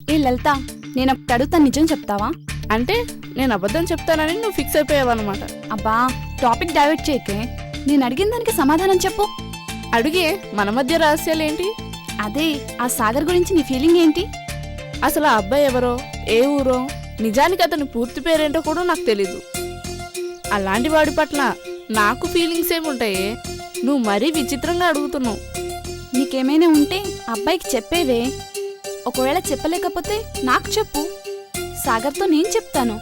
ఏ లలిత నేను ఒకటి అడుగుతా నిజం చెప్తావా? అంటే నేను అబద్ధం చెప్తానని నువ్వు ఫిక్స్ అయిపోయావన్నమాట. అబ్బా టాపిక్ డైవర్ట్ చేయకే. నేను అడిగిన దానికి సమాధానం చెప్పు. అడిగే మన మధ్య రహస్యాలు ఏంటి అదే ఆ సాగర్ గురించి నీ ఫీలింగ్ ఏంటి? అసలు ఆ అబ్బాయి ఎవరో ఏ ఊరో నిజానికి అతని పూర్తి పేరేంటో కూడా నాకు తెలీదు. అలాంటి వాడి పట్ల నాకు ఫీలింగ్స్ ఏముంటాయే? నువ్వు మరీ విచిత్రంగా అడుగుతున్నావు. నీకేమైనా ఉంటే అబ్బాయికి చెప్పేవే. ఒకవేళ చెప్పలేకపోతే నాకు చెప్పు. సాగర్తో నేను చెప్తాను.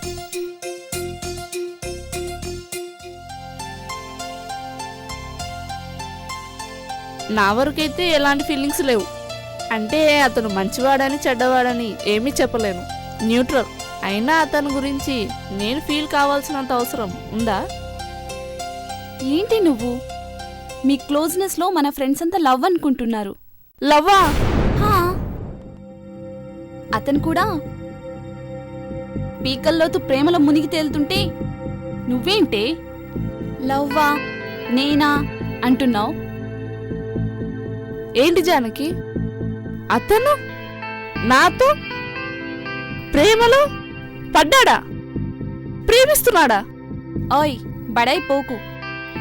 నా వరకైతే ఎలాంటి ఫీలింగ్స్ లేవు. అంటే అతను మంచివాడని చెడ్డవాడని ఏమీ చెప్పలేను. న్యూట్రల్. అయినా అతని గురించి నేను ఫీల్ కావాల్సినంత అవసరం ఉందా? ఏంటి నువ్వు? మీ క్లోజ్నెస్లో మన ఫ్రెండ్స్ అంతా లవ్ అనుకుంటున్నారు. లవ్వా. అతను కూడా పీకల్లోతు ప్రేమలో మునిగి తేలుతుంటే నువ్వేంటే? లవ్వా? నేనా? అంటున్నావు. ఏంటి జానకి? అతను? నాతో? ప్రేమలో? పడ్డాడా? ప్రేమిస్తున్నాడా? ఓయ్ బడై పోకు.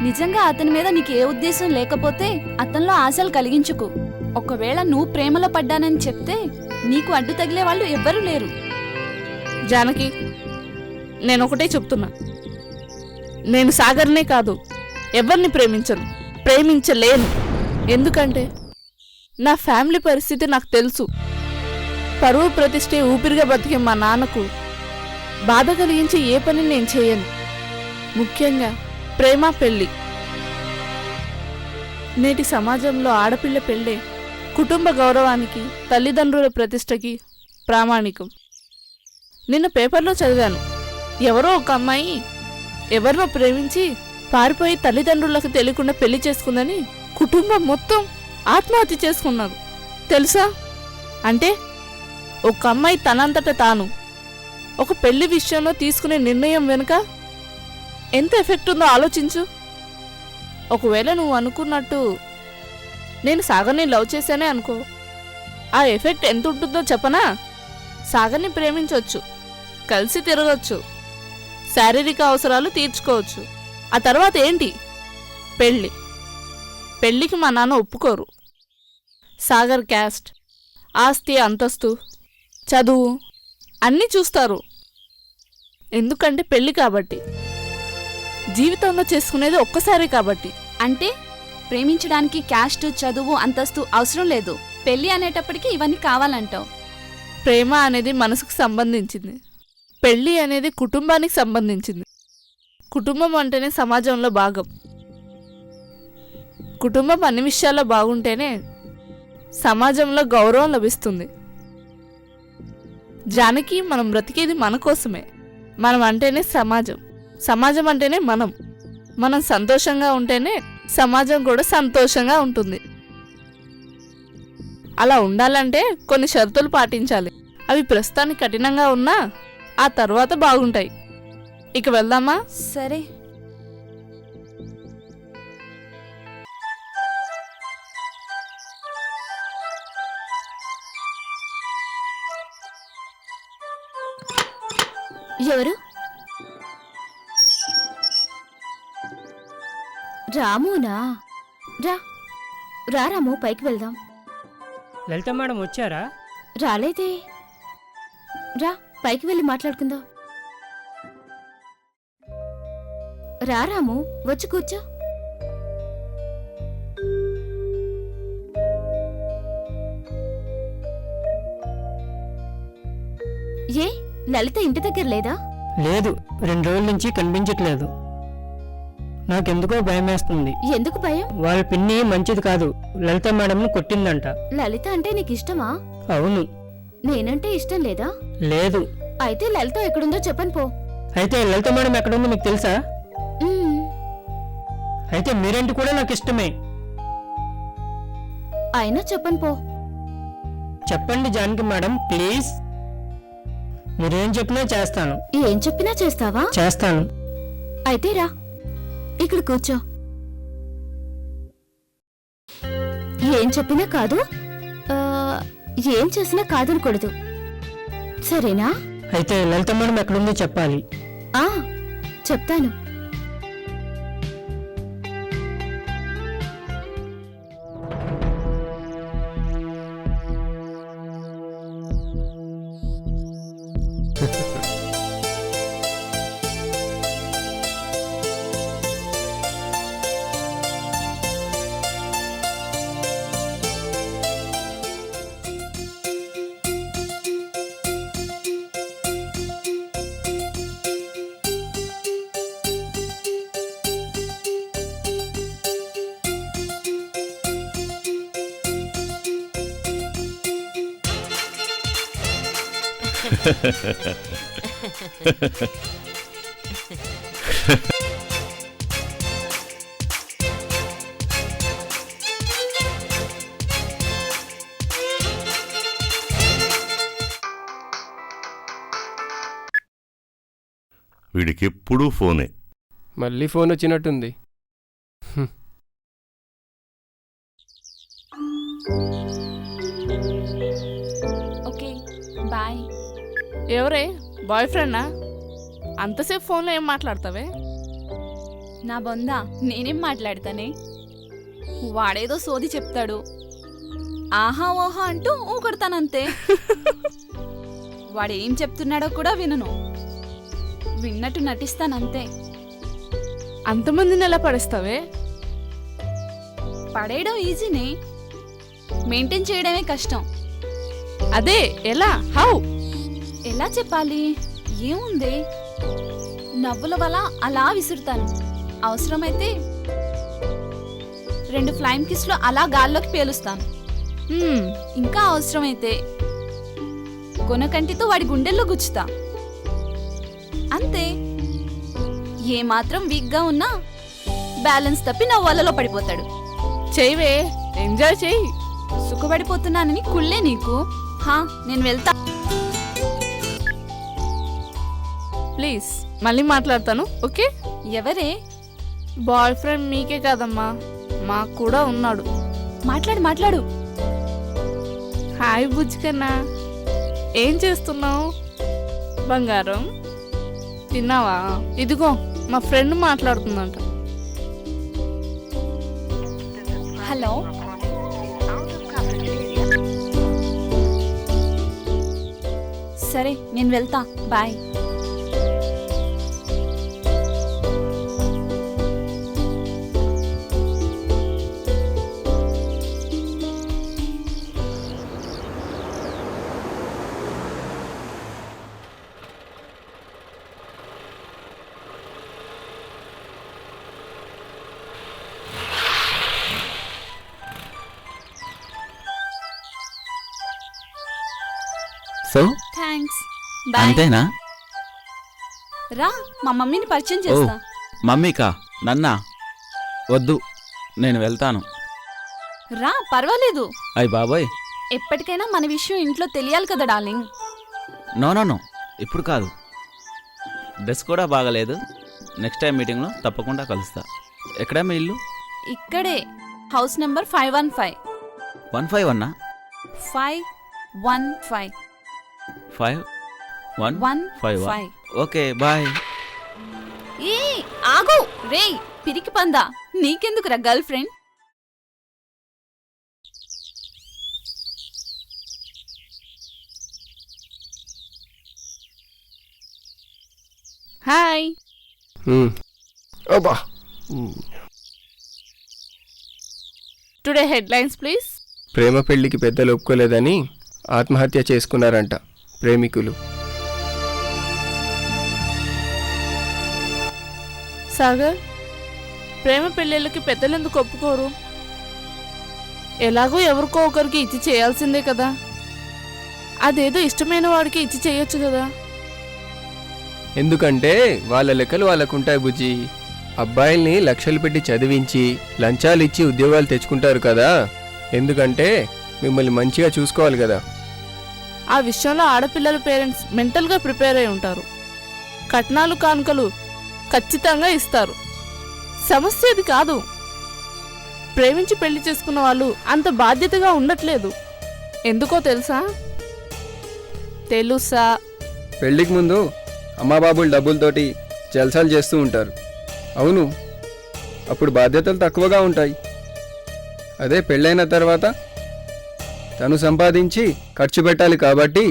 నిజంగా అతని మీద నీకు ఏ ఉద్దేశం లేకపోతే అతనిలో ఆశలు కలిగించుకు. ఒకవేళ నువ్వు ప్రేమలో పడ్డానని చెప్తే నీకు అడ్డు తగిలే వాళ్ళు ఎవ్వరూ లేరు. జానకి నేను ఒకటే చెప్తున్నా. నేను సాగర్నే కాదు ఎవరిని ప్రేమించను ప్రేమించలేను. ఎందుకంటే నా ఫ్యామిలీ పరిస్థితి నాకు తెలుసు. పరువు ప్రతిష్టే ఊపిరిగా బతికే మా నాన్నకు బాధ కలిగించే ఏ పని నేను చేయను. ముఖ్యంగా ప్రేమ పెళ్ళి. నేటి సమాజంలో ఆడపిల్ల పెళ్ళే కుటుంబ గౌరవానికి తల్లిదండ్రుల ప్రతిష్టకి ప్రామాణికం. నిన్న పేపర్లో చదివాను. ఎవరో ఒక అమ్మాయి ఎవరినో ప్రేమించి పారిపోయి తల్లిదండ్రులకు తెలియకుండా పెళ్ళి చేసుకుందని కుటుంబం మొత్తం ఆత్మహత్య చేసుకున్నారు. తెలుసా? అంటే ఒక అమ్మాయి తనంతట తాను ఒక పెళ్ళి విషయంలో తీసుకునే నిర్ణయం వెనుక ఎంత ఎఫెక్ట్ ఉందో ఆలోచించు. ఒకవేళ నువ్వు అనుకున్నట్టు నేను సాగర్ని లవ్ చేశానే అనుకో. ఆ ఎఫెక్ట్ ఎంత ఉంటుందో చెప్పనా? సాగర్ని ప్రేమించవచ్చు కలిసి తిరగచ్చు శారీరక అవసరాలు తీర్చుకోవచ్చు. ఆ తర్వాత ఏంటి? పెళ్ళి. పెళ్ళికి మా నాన్న ఒప్పుకోరు. సాగర్ క్యాస్ట్ ఆస్తి అంతస్తు చదువు అన్నీ చూస్తారు. ఎందుకంటే పెళ్ళి కాబట్టి. జీవితంలో చేసుకునేది ఒక్కసారే కాబట్టి. అంటే? ప్రేమించడానికి క్యాస్ట్ చదువు అంతస్తు అవసరం లేదు. పెళ్ళి అనేటప్పటికి ఇవన్నీ కావాలంటావు. ప్రేమ అనేది మనసుకు సంబంధించింది. పెళ్ళి అనేది కుటుంబానికి సంబంధించింది. కుటుంబం అంటేనే సమాజంలో భాగం. కుటుంబం అన్ని విషయాల్లో బాగుంటేనే సమాజంలో గౌరవం లభిస్తుంది. జానకి మనం బ్రతికేది మన కోసమే. మనం అంటేనే సమాజం. సమాజం అంటేనే మనం. మనం సంతోషంగా ఉంటేనే సమాజం కూడా సంతోషంగా ఉంటుంది. అలా ఉండాలంటే కొన్ని షరతులు పాటించాలి. అవి ప్రస్తుతానికి కఠినంగా ఉన్నా ఆ తర్వాత బాగుంటాయి. ఇక వెళ్దామా? సరే. ఎవరు? రామునా? రా. రా రాము పైకి వెళ్దాం. లలిత మేడం వచ్చారా? రాలేదే. రా పైకి వెళ్ళి మాట్లాడుకుందాం. రా రాము వచ్చి కూర్చో. ఏ లలిత ఇంటి దగ్గర లేదా? లేదు రెండు రోజుల నుంచి కనిపించట్లేదు. నాకెందుకో భయం వేస్తుంది ఎందుకు భయం? వాళ్ళ పిన్ని మంచిది కాదు. లలిత మేడంను కొట్టిందంట. లలిత అంటే నీకు ఇష్టమా? అవును. నేనంటే ఇష్టం లేదా? లేదు. అయితే లలిత ఎక్కడుందో చెప్పను పో. అయితే లలిత మేడం ఎక్కడుందో మీకు తెలుసా. అయితే మీరేంటి కూడా నాకు ఇష్టమే. అయినా చెప్పను పో. చెప్పండి జానకి మేడం ప్లీజ్. మీరేం చెప్పినా చేస్తాను. ఏం చెప్పినా చేస్తావా? చేస్తాను. అయితే రా. ఇక్కడ కూర్చో ఏం చెప్పినా కాదు. ఆ, ఏం చేసినా కాదనకూడదు. సరేనా? అయితే లలిత మేడం ఎక్కడుందో చెప్పాలి. ఆ చెప్తాను. వీడికి ఎప్పుడూ ఫోనే. మళ్ళీ ఫోన్ వచ్చినట్టుంది. Okay bye. ఎవరే? బాయ్ ఫ్రెండా అంతసేపు ఫోన్లో ఏం మాట్లాడతావే? నా బొందా నేనేం మాట్లాడతానే? వాడేదో సోది చెప్తాడు. ఆహా ఓహా అంటూ ఊకొడతానంతే. వాడేం చెప్తున్నాడో కూడా వినను. విన్నట్టు నటిస్తానంతే. అంతమందిని ఎలా పడేస్తావే? పడేయడం ఈజీనే. మెయింటైన్ చేయడమే కష్టం. అదే ఎలా? హౌ? ఎలా చెప్పాలి? ఏముంది? నవ్వుల వల్ల అలా విసురుతాను. అవసరమైతే రెండు ఫ్లైమ్ కిస్లు అలా గాల్లోకి పేలుస్తాను. ఇంకా అవసరమైతే కొనకంటితో వాడి గుండెల్లో గుచ్చుతా. అంతే. ఏమాత్రం వీక్గా ఉన్నా బ్యాలెన్స్ తప్పి నా వలలో పడిపోతాడు. చెయ్యవే ఎంజాయ్ చెయ్యి. సుఖపడిపోతున్నానని కుళ్ళే నీకు. హా నేను వెళ్తా. ప్లీజ్ మళ్ళీ మాట్లాడతాను ఓకే? ఎవరే? బాయ్ ఫ్రెండ్ మీకే కాదమ్మా మాకు కూడా ఉన్నాడు. మాట్లాడు మాట్లాడు. హాయ్ బుజ్జికన్నా ఏం చేస్తున్నావు? బంగారం తిన్నావా? ఇదిగో మా ఫ్రెండ్ మాట్లాడుతుందంట. హలో? సరే నేను వెళ్తా బాయ్. థ్యాంక్స్ బాయ్ అంతేనా? రా మా మమ్మీని పరిచయం ఓ చేస్తా. మమ్మీకా? నన్నా? వద్దు నేను వెళ్తాను. రా పర్వాలేదు. అయ్ బాబోయ్. ఎప్పటికైనా మన విషయం ఇంట్లో తెలియాలి కదా డార్లింగ్. నో నో నో ఇప్పుడు కాదు. డ్రెస్ కూడా బాగలేదు. నెక్స్ట్ టైం మీటింగ్లో తప్పకుండా కలుస్తా. ఎక్కడా మీ ఇల్లు? ఇక్కడే house number five one five. One five వన్నా? Five one five. Five one one five five okay boy ఏ ఆగు. రేయ్ పిరికి పందా. నీకెందుకురా గర్ల్ ఫ్రెండ్ హాయ్. అబ్బా. టుడే హెడ్లైన్స్ ప్లీజ్ ప్రేమ పెళ్ళికి పెద్దలు ఒప్పుకోలేదని ఆత్మహత్య చేసుకున్నారంట. ప్రేమికులు. సాగర్ ప్రేమ పెళ్ళిళ్ళకి పెద్దలు ఎందుకు ఒప్పుకోరు? ఎలాగో ఎవరికో ఒకరికి ఇచ్చి చేయాల్సిందే కదా. అదేదో ఇష్టమైన వాడికి ఇచ్చి చేయొచ్చు కదా. ఎందుకంటే వాళ్ళ లెక్కలు వాళ్ళకుంటాయి బుజ్జి. అబ్బాయిల్ని లక్షలు పెట్టి చదివించి లంచాలు ఇచ్చి ఉద్యోగాలు తెచ్చుకుంటారు కదా. ఎందుకంటే మిమ్మల్ని మంచిగా చూసుకోవాలి కదా. ఆ విషయంలో ఆడపిల్లల పేరెంట్స్ మెంటల్గా ప్రిపేర్ అయి ఉంటారు. కట్నాలు కానుకలు ఖచ్చితంగా ఇస్తారు. సమస్య ఇది కాదు. ప్రేమించి పెళ్ళి చేసుకున్న వాళ్ళు అంత బాధ్యతగా ఉండట్లేదు. ఎందుకో తెలుసా? తెలుసా? పెళ్ళికి ముందు అమ్మాబాబులు డబ్బులతోటి జల్సాలు చేస్తూ ఉంటారు. అవును అప్పుడు బాధ్యతలు తక్కువగా ఉంటాయి. అదే పెళ్ళైన తర్వాత తను సంపాదించి ఖర్చు పెట్టాలి కాబట్టి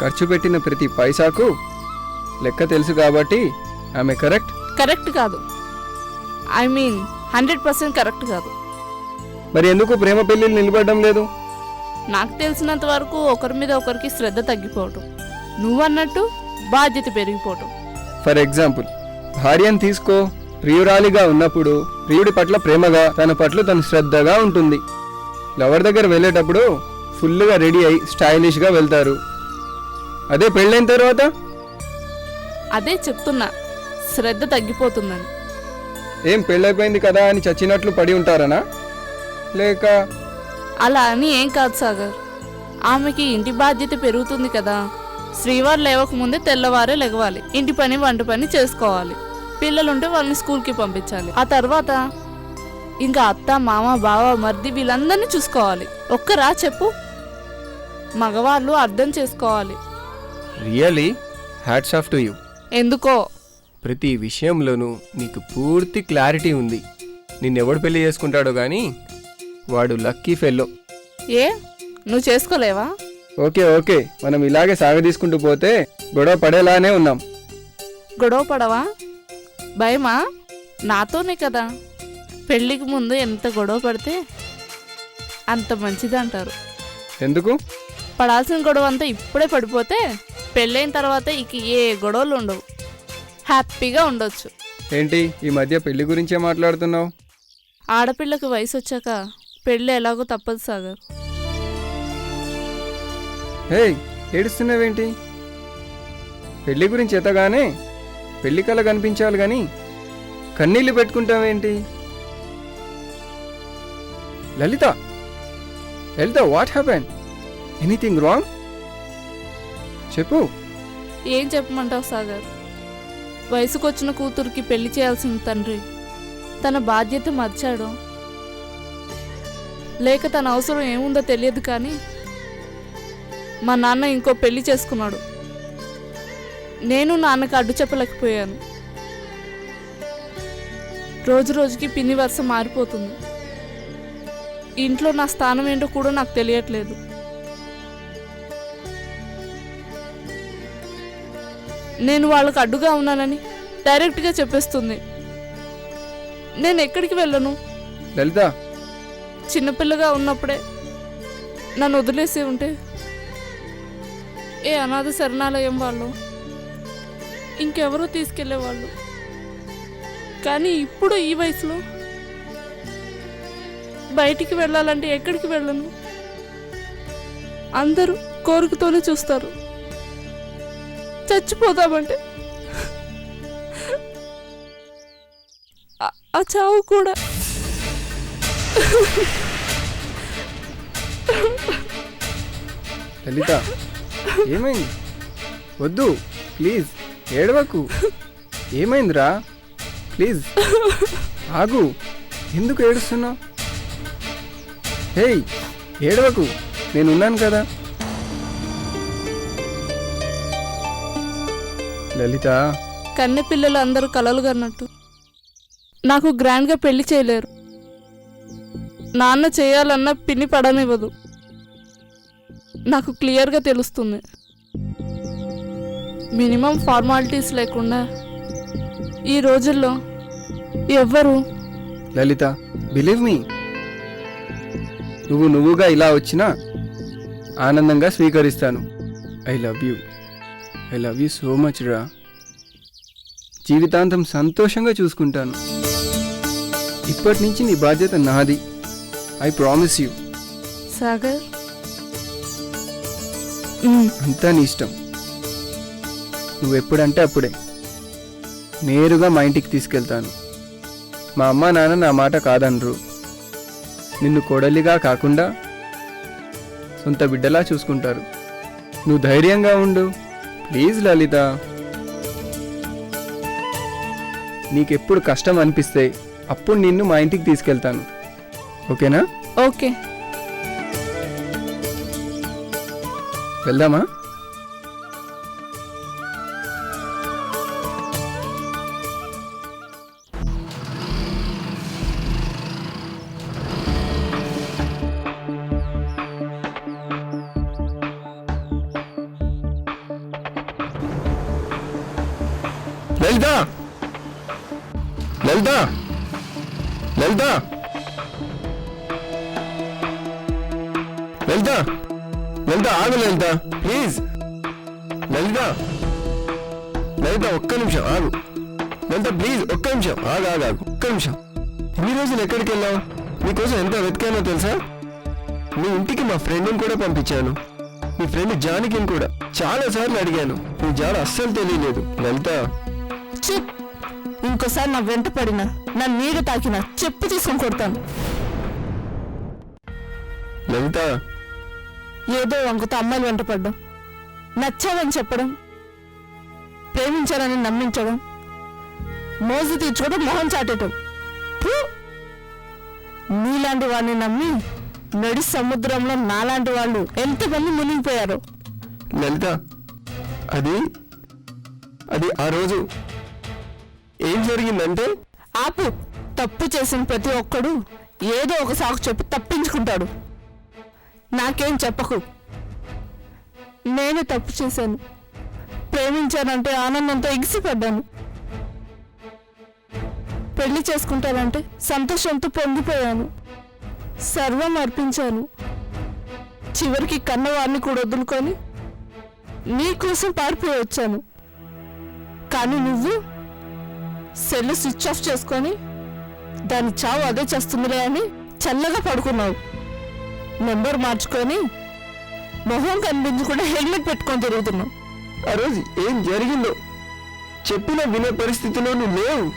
ఖర్చు పెట్టిన ప్రతి పైసాకు లెక్క తెలుసు కాబట్టి ఆమె కరెక్ట్ కరెక్ట్ కాదు. I mean hundred percent correct కాదు. మరి ఎందుకు ప్రేమ పెళ్ళిళ్ళు నిలబడడం లేదు? నాకు తెలిసినంత వరకు ఒకరి మీద ఒకరికి శ్రద్ధ తగ్గిపోవటం నువ్వన్నట్టు బాధ్యత పెరిగిపోవటం. ఫర్ ఎగ్జాంపుల్ భార్యను తీసుకో ప్రియురాలిగా ఉన్నప్పుడు ప్రియుడి పట్ల ప్రేమగా తన పట్ల తను శ్రద్ధగా ఉంటుంది. లవర్ దగ్గర వెళ్ళేటప్పుడు ఫుల్గా రెడీ అయి స్టైలిష్గా వెళ్తారు. అదే పెళ్ళైన తర్వాత? అదే చెప్తున్నా. శ్రద్ధ తగ్గిపోతుందని. ఏం పెళ్ళైపోయింది కదా అని చచ్చినట్లు పడి ఉంటారనా? లేక అలా అని ఏం కాదు సాగర్. ఆమెకి ఇంటి బాధ్యత పెరుగుతుంది కదా. శ్రీవారు లేవకముందే తెల్లవారే లెగవాలి. ఇంటి పని వంట పని చేసుకోవాలి. పిల్లలుంటే వాళ్ళని స్కూల్కి పంపించాలి. ఆ తర్వాత ఇంకా అత్త మామ బావ మర్ది వీళ్ళందరినీ చూసుకోవాలి. ఒక్కరా చెప్పు. మగవాళ్ళు అర్థం చేసుకోవాలి. Really hats off to you ఎందుకో? ప్రతి విషయంలోనూ నీకు పూర్తి క్లారిటీ ఉంది. నిన్నెవడు పెళ్ళి చేసుకుంటాడో కానీ వాడు లక్కీ ఫెల్లో. ఏ? నువ్వు చేసుకోలేవా? Okay okay. మనం ఇలాగే సాగదీసుకుంటూ పోతే గొడవ పడేలానే ఉన్నాం. గొడవ పడవా? భయమా? నాతోనే కదా. పెళ్ళికి ముందు ఎంత గొడవ పడితే అంత మంచిది అంటారు ఎందుకు? పడాల్సిన గొడవ అంతా ఇప్పుడే పడిపోతే పెళ్ళైన తర్వాత ఇక ఏ గొడవలు ఉండవు. హ్యాపీగా ఉండొచ్చు. ఏంటి? ఈ మధ్య పెళ్ళి గురించే మాట్లాడుతున్నావు? ఆడపిల్లకి వయసు వచ్చాక పెళ్ళి ఎలాగో తప్పదు సాగర్. హే ఏడుస్తున్నావేంటి? పెళ్ళి గురించి ఎత్తగానే పెళ్ళి కళ కనిపించాలి కానీ కన్నీళ్ళు పెట్టుకుంటావేంటి? Lalitha! Lalitha what happen anything wrong చెప్పు. ఏం చెప్పమంటావు సాగర్? వయసుకొచ్చిన కూతురికి పెళ్ళి చేయాల్సిన తండ్రి. తన బాధ్యత మర్చాడు. లేక తన అవసరం ఏముందో తెలియదు కానీ మా నాన్న ఇంకో పెళ్ళి చేసుకున్నాడు. నేను నాన్నకు అడ్డు చెప్పలేకపోయాను. రోజు రోజుకి పిన్ని వరుస మారిపోతుంది. ఇంట్లో నా స్థానం ఏంటో కూడా నాకు తెలియట్లేదు. నేను వాళ్ళకు అడ్డుగా ఉన్నానని డైరెక్ట్గా చెప్పేస్తుంది. నేను ఎక్కడికి వెళ్ళను? లలిత! చిన్నపిల్లగా ఉన్నప్పుడే నన్ను వదిలేసి ఉంటే ఏ అనాథ శరణాలయం వాళ్ళు ఇంకెవరో తీసుకెళ్ళేవాళ్ళు. కానీ ఇప్పుడు ఈ వయసులో బయటికి వెళ్ళాలంటే ఎక్కడికి వెళ్ళను? అందరూ కోరికతోనే చూస్తారు. చచ్చిపోతామంటే ఆ- ఆ చావు కూడా. లలిత ఏమైంది? వద్దు ప్లీజ్ ఏడవకు. ఏమైందిరా? ప్లీజ్ ఆగు. ఎందుకు ఏడుస్తున్నావు? హేయ్ ఏడవకు. నేనున్నాను కదా. లలిత. కన్నె పిల్లలు అందరూ కలలు కన్నట్టు నాకు గ్రాండ్గా పెళ్ళి చేయలేరు. నాన్న చేయాలన్న పిన్ని పడనివ్వదు. నాకు క్లియర్గా తెలుస్తుంది. మినిమం ఫార్మాలిటీస్ లేకుండా ఈ రోజుల్లో ఎవ్వరు లలిత బిలీవ్ మీ. నువ్వు నువ్వుగా ఇలా వచ్చినా ఆనందంగా స్వీకరిస్తాను. I love you I love you so much రా. జీవితాంతం సంతోషంగా చూసుకుంటాను. ఇప్పటి నుంచి నీ బాధ్యత నాది. I promise you Sagar. అంతా నీ ఇష్టం. నువ్వు ఎప్పుడంటే అప్పుడే. నేరుగా మా ఇంటికి తీసుకెళ్తాను. మా అమ్మ నాన్న నా మాట కాదనరు. నిన్ను కొడలిగా కాకుండా సొంత బిడ్డలా చూసుకుంటారు. నువ్వు ధైర్యంగా ఉండు. ప్లీజ్ లలిత. నీకెప్పుడు కష్టం అనిపిస్తే అప్పుడు నిన్ను మా ఇంటికి తీసుకెళ్తాను. ఓకేనా? ఓకే. వెళ్దామా? లలిత! లలిత! లలిత! లలిత! లలిత ఆగు లలిత ప్లీజ్. లలిత! లలిత ఒక్క నిమిషం ఆగు. లలిత ప్లీజ్ ఒక్క నిమిషం ఆగు ఆగు ఆగు ఒక్క నిమిషం. ఎన్ని రోజులు ఎక్కడికి వెళ్ళావు? నీకోసం ఎంత వెతికానో తెలుసా? మీ ఇంటికి మా ఫ్రెండ్ని కూడా పంపించాను. మీ ఫ్రెండ్ జానకిని కూడా. చాలా సార్లు అడిగాను. నీ జాడ అస్సలు తెలియలేదు. లలిత! చిప్ ఇంకోసారి నా వెంట పడినా నా నీడ తాకినా చెప్పు తీసుకొని కొడతాను. లలిత! ఏదో వంకతో అమ్మాయిలు వెంట పడ్డం. నచ్చావని చెప్పడం. ప్రేమించాలని నమ్మించడం. మోజు తీర్చుకోవడం మొహం చాటేయటం! నీలాంటి వాడిని నమ్మి నడి సముద్రంలో నాలాంటి వాళ్ళు ఎంతమంది మునిగిపోయారు. లలిత! అది అది ఆ రోజు. ఏం జరిగిందంటే ఆపు తప్పు చేసిన ప్రతి ఒక్కడు ఏదో ఒక సాకు చెప్పి తప్పించుకుంటాడు. నాకేం చెప్పకు. నేనే తప్పు చేశాను. ప్రేమించానంటే ఆనందంతో ఎగిసిపడ్డాను. పెళ్ళి చేసుకుంటానంటే సంతోషంతో పొంగిపోయాను. సర్వం అర్పించాను. చివరికి కన్నవారిని కూడా వదులుకొని నీకోసం పారిపోయి వచ్చాను. కానీ నువ్వు సెల్ స్విచ్ ఆఫ్ చేసుకొని దాని చావు అదే చేస్తుందిలే అని చల్లగా పడుకున్నావు. నెంబర్ మార్చుకొని మొహం కనిపించకుండా హెల్మెట్ పెట్టుకొని తిరుగుతున్నావు. ఆ రోజు ఏం జరిగిందో చెప్పినా వినే పరిస్థితిలో నువ్వు లేవు.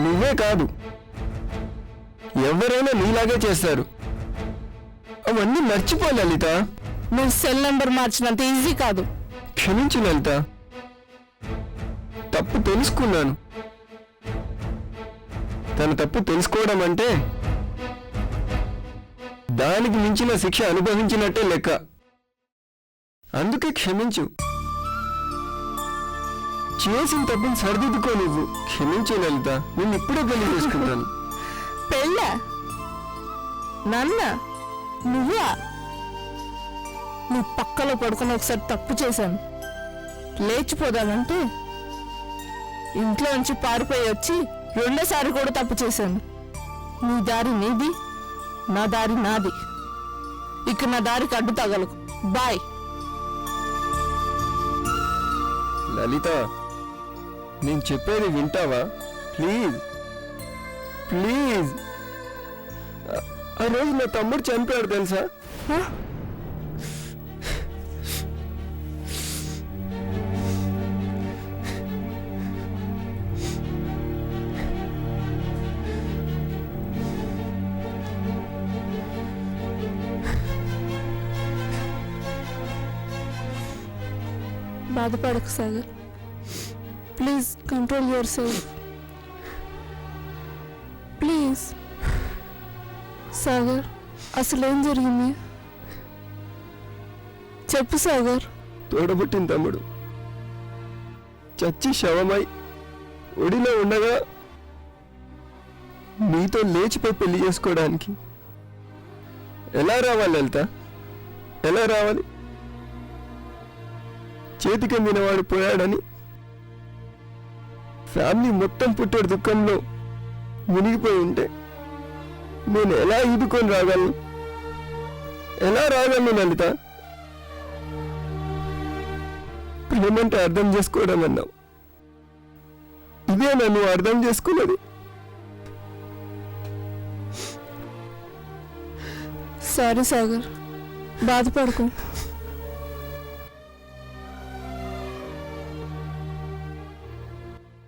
నువ్వే కాదు. ఎవరైనా నీలాగే చేస్తారు. అవన్నీ మర్చిపో లలిత. నువ్వు సెల్ నెంబర్ మార్చినంత ఈజీ కాదు. క్షమించు లలిత. తప్పు తెలుసుకున్నాను. తన తప్పు తెలుసుకోవడం అంటే దానికి మించిన శిక్ష అనుభవించినట్టే లెక్క. అందుకే క్షమించు. చేసిన తప్పుని సరిదిద్దుకో నువ్వు. క్షమించు లలిత నేను ఇప్పుడే పెళ్ళి చేసుకుంటాను. పెళ్ళ? నాన్న నువ్వా? నువ్వు పక్కలో పడుకుని ఒకసారి తప్పు చేశాను. లేచిపోదామంటే ఇంట్లో నుంచి పారిపోయి వచ్చి రెండోసారి కూడా తప్పు చేశాను. నీ దారి నీది నా దారి నాది. ఇక నా దారికి అడ్డు తగలకు. బాయ్. లలిత నేను చెప్పేది వింటావా? ప్లీజ్. ప్లీజ్. ఆ- రోజు నా తమ్ముడు చనిపోయాడు తెలుసా? బాధపడకు Sagar. Please control yourself. Please. Sagar అసలు ఏం జరిగింది? చెప్పు సాగర్. తోడబుట్టిన తమ్ముడు. చచ్చి శవమై ఒడిలో ఉండగా మీతో లేచిపోయి పెళ్ళి చేసుకోవడానికి ఎలా రావాలి వెళ్తా ఎలా రావాలి? చేతికి వాడు పోయాడని. ఫ్యామిలీ మొత్తం పుట్టాడు దుఃఖంలో. మునిగిపోయి ఉంటే నేను ఎలా ఈదుకొని రాగలను? ఎలా రాగలను లలిత? ప్రేమంటే అర్థం చేసుకోవడం అన్నావు. ఇదే నన్ను అర్థం చేసుకున్నది. సారీ సాగర్ బాధపడకు.